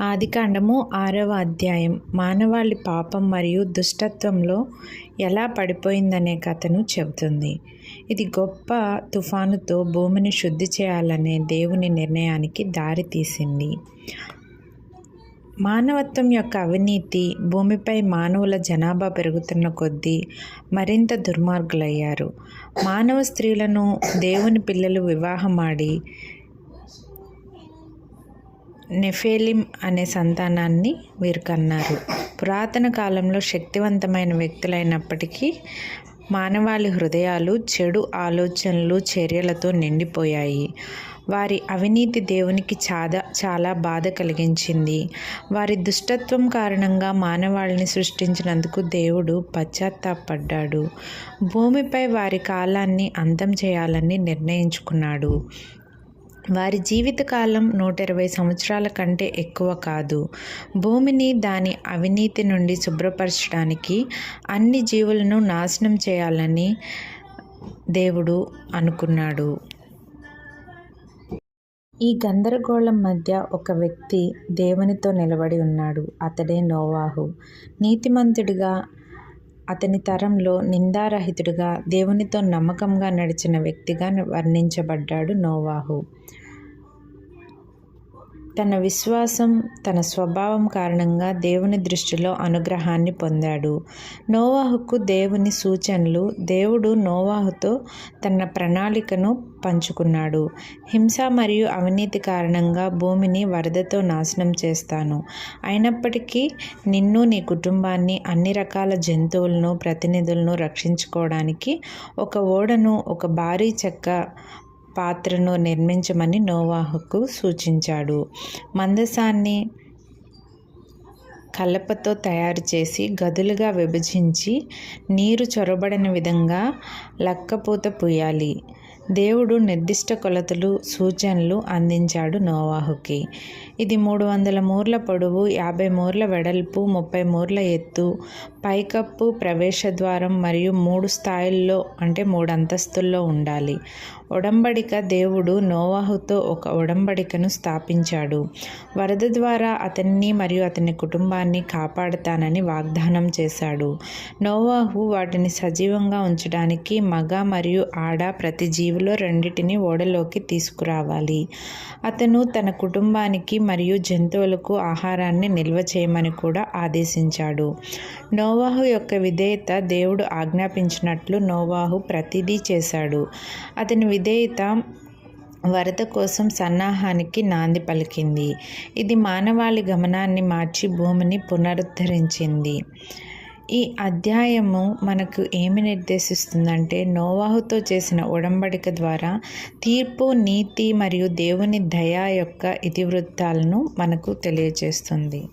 ఆదికాండము ఆరవ అధ్యాయం. మానవాళి పాపం మరియు దుష్టత్వంలో ఎలా పడిపోయిందనే కథను చెబుతుంది. ఇది గొప్ప తుఫానుతో భూమిని శుద్ధి చేయాలనే దేవుని నిర్ణయానికి దారి తీసింది. మానవత్వం యొక్క అవినీతి భూమిపై మానవుల జనాభా పెరుగుతున్న కొద్దీ మరింత దుర్మార్గులయ్యారు. మానవ స్త్రీలను దేవుని పిల్లలు వివాహమాడి నెఫేలిం అనే సంతానాన్ని వీరు కన్నారు. పురాతన కాలంలో శక్తివంతమైన వ్యక్తులైనప్పటికీ మానవాళి హృదయాలు చెడు ఆలోచనలు చర్యలతో నిండిపోయాయి. వారి అవినీతి దేవునికి చాలా చాలా బాధ కలిగించింది. వారి దుష్టత్వం కారణంగా మానవాళిని సృష్టించినందుకు దేవుడు పశ్చాత్తాపడ్డాడు. భూమిపై వారి కాలాన్ని అంతం చేయాలని నిర్ణయించుకున్నాడు. వారి జీవితకాలం నూట ఇరవై సంవత్సరాల కంటే ఎక్కువ కాదు. భూమిని దాని అవినీతి నుండి శుభ్రపరచడానికి అన్ని జీవులను నాశనం చేయాలని దేవుడు అనుకున్నాడు. ఈ గందరగోళం మధ్య ఒక వ్యక్తి దేవునితో నిలబడి ఉన్నాడు. అతడే నోవాహు. నీతిమంతుడిగా అతని తరంలో నిందారహితుడిగా దేవునితో నమ్మకంగా నడిచిన వ్యక్తిగా వర్ణించబడ్డాడు నోవాహు. తన విశ్వాసం తన స్వభావం కారణంగా దేవుని దృష్టిలో అనుగ్రహాన్ని పొందాడు. నోవాహుకు దేవుని సూచనలు దేవుడు నోవాహుతో తన ప్రణాళికను పంచుకున్నాడు. హింస మరియు అవినీతి కారణంగా భూమిని వరదతో నాశనం చేస్తాను. అయినప్పటికీ నిన్ను నీ కుటుంబాన్ని అన్ని రకాల జంతువులను ప్రతినిధులను రక్షించుకోవడానికి ఒక ఓడను ఒక భారీ చెక్క పాత్రను నిర్మించమని నోవాహుకు సూచించాడు. మందసాన్ని కలపతో తయారు చేసి గదులుగా విభజించి నీరు చొరబడని విధంగా లక్కపోత పూయాలి. దేవుడు నిర్దిష్ట కొలతలు సూచనలు అందించాడు నోవాహుకి. ఇది మూడు వందల మూర్ల పొడవు యాభై మూర్ల వెడల్పు ముప్పై మూర్ల ఎత్తు. పైకప్పు ప్రవేశ ద్వారం మరియు మూడు స్థాయిల్లో అంటే మూడు అంతస్తుల్లో ఉండాలి. ఒడంబడిక దేవుడు నోవాహుతో ఒక ఒడంబడికను స్థాపించాడు. వరద ద్వారా అతన్ని మరియు అతని కుటుంబాన్ని కాపాడతానని వాగ్దానం చేశాడు. నోవాహు వాటిని సజీవంగా ఉంచడానికి మగ మరియు ఆడ ప్రతి జీవిలో రెండింటిని ఓడలోకి తీసుకురావాలి. అతను తన కుటుంబానికి మరియు జంతువులకు ఆహారాన్ని నిల్వ చేయమని కూడా ఆదేశించాడు. నోవాహు యొక్క విధేయత దేవుడు ఆజ్ఞాపించినట్లు నోవాహు ప్రతిదీ చేశాడు. అతని విధేయత వరద కోసం సన్నాహానికి నాంది పలికింది. ఇది మానవాళి గమనాన్ని మార్చి భూమిని పునరుద్ధరించింది. ఈ అధ్యాయము మనకు ఏమి నిర్దేశిస్తుందంటే నోవాహుతో చేసిన ఉడంబడిక ద్వారా తీర్పు నీతి మరియు దేవుని దయ యొక్క ఇతివృత్తాలను మనకు తెలియజేస్తుంది.